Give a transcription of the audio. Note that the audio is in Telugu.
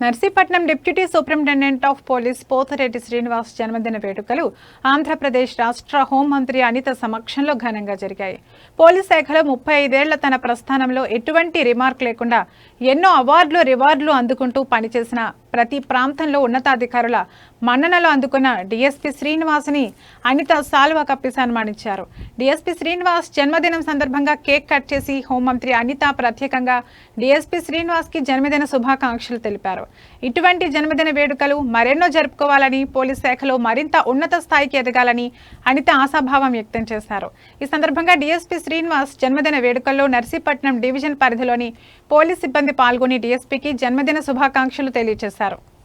Narsipatnam deputy superintendent of police Pothireddy Srinivas జన్మదిన వేడుకలు ఆంధ్రప్రదేశ్ రాష్ట్ర హోంమంత్రి అనిత సమక్షంలో ఘనంగా జరిగాయి. పోలీస్ శాఖలో ముప్పై ఐదేళ్ళ తన ప్రస్థానంలో ఎటువంటి రిమార్క్ లేకుండా ఎన్నో అవార్డులు రివార్డులు అందుకుంటూ పనిచేసిన ప్రతి ప్రాంతంలో ఉన్నతాధికారుల మన్ననలు అందుకున్న డిఎస్పి శ్రీనివాస్ని అనిత సాల్వా కప్పి సన్మానించారు. డీఎస్పీ శ్రీనివాస్ జన్మదినం సందర్భంగా కేక్ కట్ చేసి హోంమంత్రి అనిత ప్రత్యేకంగా డిఎస్పి శ్రీనివాస్కి జన్మదిన శుభాకాంక్షలు తెలిపారు. ఇటువంటి జన్మదిన వేడుకలు మరెన్నో జరుపుకోవాలని పోలీస్ శాఖలో మరింత ఉన్నత స్థాయికి ఎదగాలని అనిత ఆశాభావం వ్యక్తం చేశారు. ఈ సందర్భంగా డిఎస్పి శ్రీనివాస్ జన్మదిన వేడుకల్లో నర్సీపట్నం డివిజన్ పరిధిలోని పోలీస్ సిబ్బంది పాల్గొని డీఎస్పీకి జన్మదిన శుభాకాంక్షలు తెలియజేశారు. Claro.